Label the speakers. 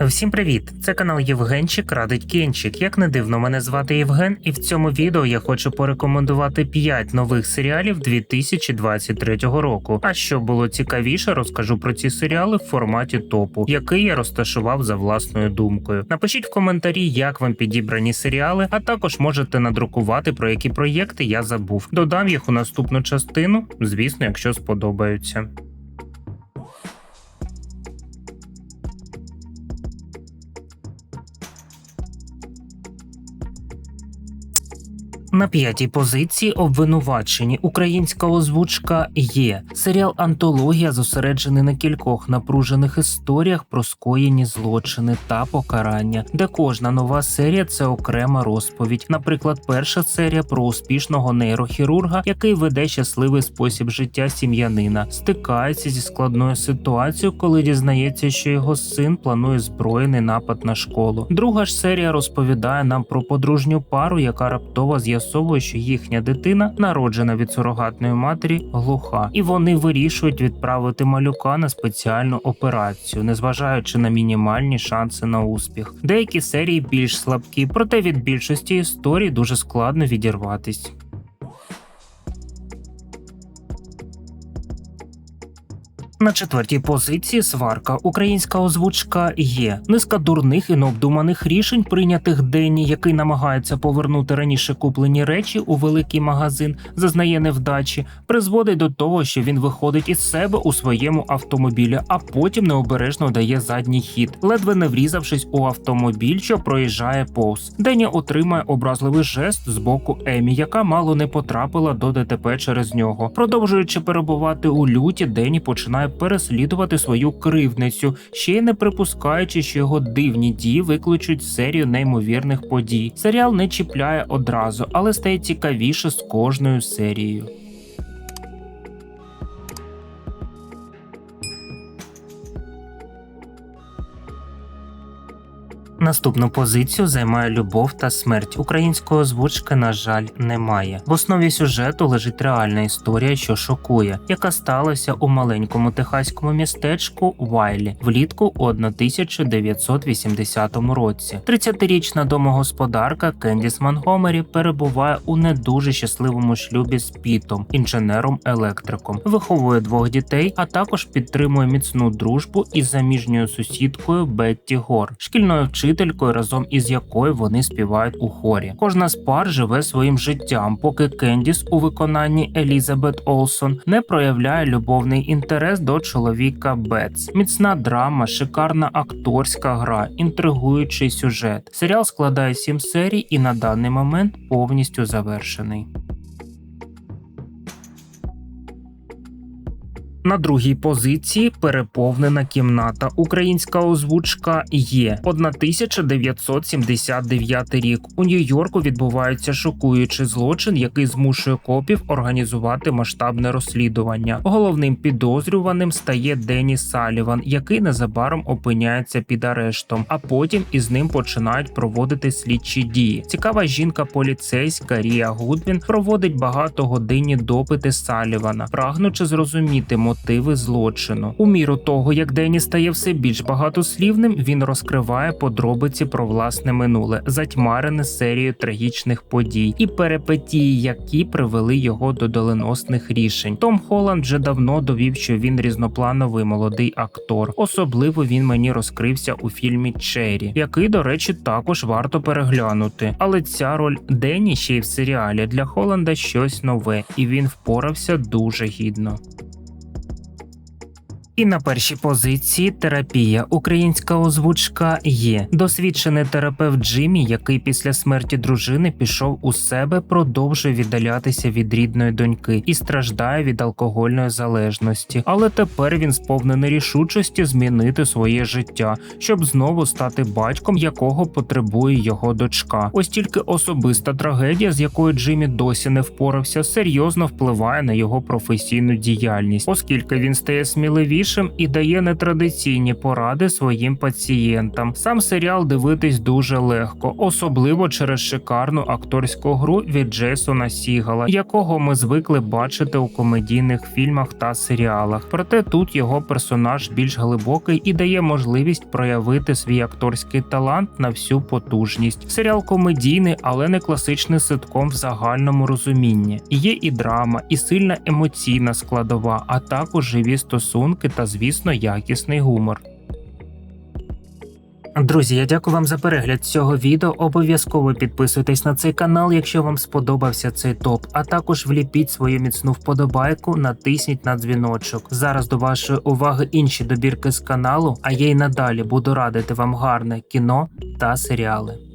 Speaker 1: Всім привіт! Це канал Євгенчик Радить Кінчик. Як не дивно, мене звати Євген, і в цьому відео я хочу порекомендувати 5 нових серіалів 2023 року. А щоб було цікавіше, розкажу про ці серіали в форматі топу, який я розташував за власною думкою. Напишіть в коментарі, як вам підібрані серіали, а також можете надрукувати про які проєкти я забув. Додам їх у наступну частину, звісно, якщо сподобаються. На п'ятій позиції обвинувачені українська озвучка є серіал Антологія зосереджений на кількох напружених історіях про скоєні злочини та покарання, де кожна нова серія це окрема розповідь. Наприклад, перша серія про успішного нейрохірурга, який веде щасливий спосіб життя сім'янина, стикається зі складною ситуацією, коли дізнається, що його син планує збройний напад на школу. Друга ж серія розповідає нам про подружню пару, яка раптово з'ясує, що їхня дитина, народжена від сурогатної матері, глуха, і вони вирішують відправити малюка на спеціальну операцію, незважаючи на мінімальні шанси на успіх. Деякі серії більш слабкі, проте від більшості історій дуже складно відірватись. На четвертій позиції сварка. Українська озвучка є низка дурних і необдуманих рішень, прийнятих Денні, який намагається повернути раніше куплені речі у великий магазин, зазнає невдачі, призводить до того, що він виходить із себе у своєму автомобілі, а потім необережно дає задній хід, ледве не врізавшись у автомобіль, що проїжджає повз. Денні отримає образливий жест з боку Емі, яка мало не потрапила до ДТП через нього. Продовжуючи перебувати у люті, Денні починає переслідувати свою кривдницю, ще й не припускаючи, що його дивні дії викличуть серію неймовірних подій. Серіал не чіпляє одразу, але стає цікавіше з кожною серією. Наступну позицію займає любов та смерть. Української озвучки, на жаль, немає. В основі сюжету лежить реальна історія, що шокує, яка сталася у маленькому техаському містечку Вайлі влітку у 1980 році. 30-річна домогосподарка Кендіс Монгомері перебуває у не дуже щасливому шлюбі з Пітом, інженером-електриком, виховує двох дітей, а також підтримує міцну дружбу із заміжньою сусідкою Бетті Гор, шкільною вчителькою, разом із якою вони співають у хорі. Кожна з пар живе своїм життям, поки Кендіс у виконанні Елізабет Олсон не проявляє любовний інтерес до чоловіка Бетс. Міцна драма, шикарна акторська гра, інтригуючий сюжет. Серіал складає сім серій і на даний момент повністю завершений. На другій позиції переповнена кімната. Українська озвучка є 1979 рік. У Нью-Йорку відбувається шокуючий злочин, який змушує копів організувати масштабне розслідування. Головним підозрюваним стає Дені Саліван, який незабаром опиняється під арештом, а потім із ним починають проводити слідчі дії. Цікава жінка поліцейська Рія Гудвін проводить багатогодинні допити Салівана, прагнучи зрозуміти мотиви злочину. У міру того, як Дені стає все більш багатослівним, він розкриває подробиці про власне минуле, затьмарене серією трагічних подій і перипетії, які привели його до доленосних рішень. Том Холланд вже давно довів, що він різноплановий молодий актор. Особливо він мені розкрився у фільмі Чері, який, до речі, також варто переглянути. Але ця роль Дені ще й в серіалі для Холланда щось нове, і він впорався дуже гідно. І на першій позиції терапія. Українська озвучка є досвідчений терапевт Джиммі, який після смерті дружини пішов у себе, продовжує віддалятися від рідної доньки і страждає від алкогольної залежності. Але тепер він сповнений рішучості змінити своє життя, щоб знову стати батьком, якого потребує його дочка. Ось тільки особиста трагедія, з якою Джиммі досі не впорався, серйозно впливає на його професійну діяльність, оскільки він стає сміливішим відвертішим і дає нетрадиційні поради своїм пацієнтам. Сам серіал дивитись дуже легко, особливо через шикарну акторську гру від Джейсона Сігала, якого ми звикли бачити у комедійних фільмах та серіалах. Проте тут його персонаж більш глибокий і дає можливість проявити свій акторський талант на всю потужність. Серіал комедійний, але не класичний ситком в загальному розумінні. Є і драма, і сильна емоційна складова, а також живі стосунки та, звісно, якісний гумор. Друзі, я дякую вам за перегляд цього відео. Обов'язково підписуйтесь на цей канал, якщо вам сподобався цей топ. А також вліпіть свою міцну вподобайку, натисніть на дзвіночок. Зараз до вашої уваги інші добірки з каналу, а я й надалі буду радити вам гарне кіно та серіали.